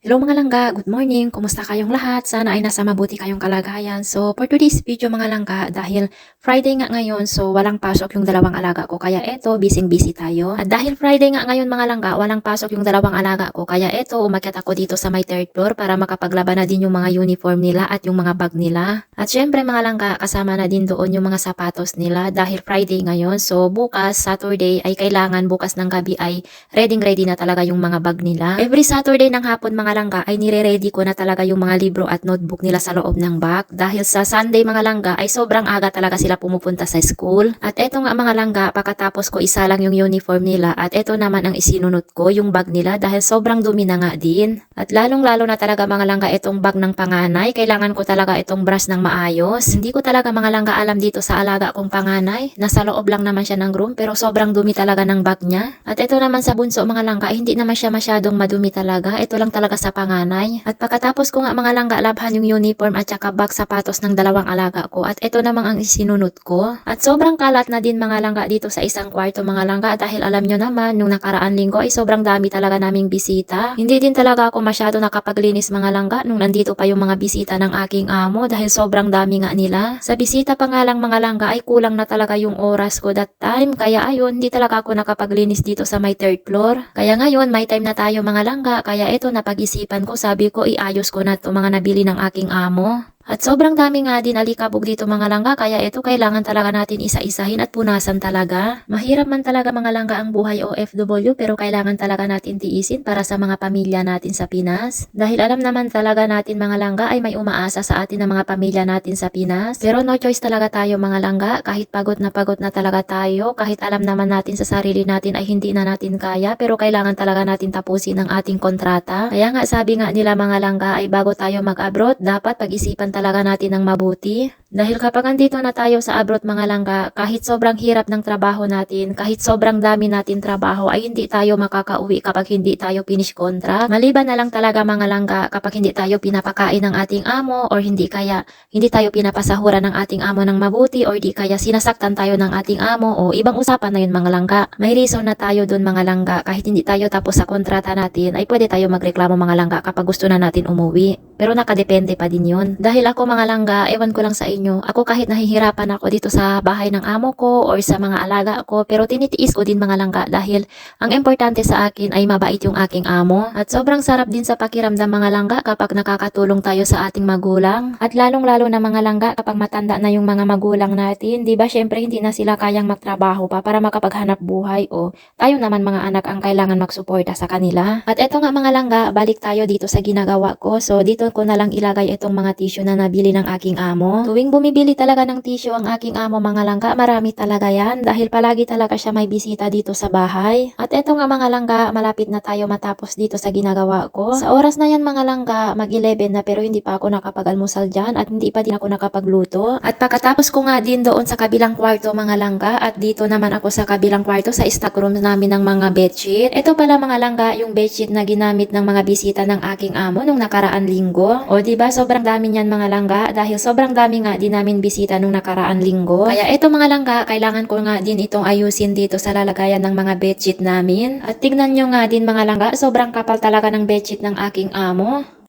Hello mga langga, good morning. Kumusta kayong lahat? Sana ay nasa mabuti kayong kalagayan. So for today's video mga langga, dahil Friday nga ngayon, so walang pasok yung dalawang alaga ko. Kaya eto, busy-busy tayo. At dahil Friday nga ngayon mga langga, walang pasok yung dalawang alaga ko. Kaya eto, umakyat ako dito sa my third floor para makapaglaban na din yung mga uniform nila at yung mga bag nila. At syempre mga langga, kasama na din doon yung mga sapatos nila dahil Friday ngayon. So bukas, Saturday, ay kailangan bukas ng gabi ay ready-ready na talaga yung mga bag nila. Every Saturday ng hapon mga langga ay nire-ready ko na talaga yung mga libro at notebook nila sa loob ng bag. Dahil sa Sunday mga langga ay sobrang aga talaga sila pumupunta sa school. At eto nga mga langga, pagkatapos ko isa lang yung uniform nila at eto naman ang isinunod ko, yung bag nila dahil sobrang dumi na nga din. At lalong-lalo na talaga mga langga itong bag ng panganay, kailangan ko talaga itong brush ng maayos. Hindi ko talaga mga langga alam dito sa alaga kong panganay. Nasa loob lang naman siya ng room pero sobrang dumi talaga ng bag niya. At ito naman sa bunso mga langga, ay hindi naman siya masyadong madumi talaga. Ito lang talaga sa panganay. At pagkatapos ko nga mga langga labhan yung uniform at saka bag sapatos ng dalawang alaga ko. At ito namang ang isinunod ko. At sobrang kalat na din mga langga dito sa isang kwarto mga langga dahil alam nyo naman nung nakaraan linggo ay sobrang dami talaga naming bisita. Hindi din talaga ako masyado nakapaglinis mga langga nung nandito pa yung mga bisita ng aking amo dahil sobrang dami nga nila. Sa bisita pa nga lang mga langga ay kulang na talaga yung oras ko that time. Kaya ayun, hindi talaga ako nakapaglinis dito sa my third floor. Kaya ngayon, may time na tayo mga langga. Kaya ito napag-isipan ko, sabi ko iayos ko na to mga nabili ng aking amo. At sobrang dami nga din alikabog dito mga langga kaya ito kailangan talaga natin isa-isahin at punasan talaga. Mahirap man talaga mga langga ang buhay OFW pero kailangan talaga natin tiisin para sa mga pamilya natin sa Pinas. Dahil alam naman talaga natin mga langga ay may umaasa sa atin ng mga pamilya natin sa Pinas. Pero no choice talaga tayo mga langga kahit pagod na pagod na talaga tayo kahit alam naman natin sa sarili natin ay hindi na natin kaya pero kailangan talaga natin tapusin ang ating kontrata. Kaya nga sabi nga nila mga langga ay bago tayo mag-abroad dapat pag-isipan talaga natin ng mabuti. Dahil kapag andito na tayo sa abroad mga langga, kahit sobrang hirap ng trabaho natin, kahit sobrang dami natin trabaho, ay hindi tayo makakauwi kapag hindi tayo finish contract. Maliban na lang talaga mga langga kapag hindi tayo pinapakain ng ating amo or hindi kaya hindi tayo pinapasahuran ng ating amo ng mabuti or di kaya sinasaktan tayo ng ating amo o ibang usapan na yun mga langga. May reason na tayo dun mga langga kahit hindi tayo tapos sa kontrata natin ay pwede tayo magreklamo mga langga kapag gusto na natin umuwi. Pero nakadepende pa din yun. Dahil ako mga langga, ewan ko lang sa inyo, ako kahit nahihirapan ako dito sa bahay ng amo ko or sa mga alaga ko, pero tinitiis ko din mga langga dahil ang importante sa akin ay mabait yung aking amo. At sobrang sarap din sa pakiramdam mga langga kapag nakakatulong tayo sa ating magulang. At lalong-lalo na mga langga kapag matanda na yung mga magulang natin, di ba syempre hindi na sila kayang magtrabaho pa para makapaghanap buhay o tayo naman mga anak ang kailangan magsuporta sa kanila. At eto nga mga langga, balik tayo dito sa ginagawa ko. So dito ko na lang ilagay itong mga tissue na nabili ng aking amo. Tuwing bumibili talaga ng tissue ang aking amo mga langga, marami talaga yan dahil palagi talaga siya may bisita dito sa bahay. At eto nga mga langga, malapit na tayo matapos dito sa ginagawa ko. Sa oras na yan mga langga, mag-11 na pero hindi pa ako nakapag-almusal dyan at hindi pa din ako nakapagluto. At pagkatapos ko nga din doon sa kabilang kwarto mga langga at dito naman ako sa kabilang kwarto sa stock room namin ng mga bedsheet. Ito pala mga langga yung bedsheet na ginamit ng mga bisita ng aking amo nung nakaraan linggo. O ba sobrang dami niyan mga langga dahil sobrang dami nga din namin bisita nung nakaraan linggo. Kaya ito mga langga, kailangan ko nga din itong ayusin dito sa lalagayan ng mga bedsheet namin. At tignan nyo nga din mga langga, sobrang kapal talaga ng bedsheet ng aking amo.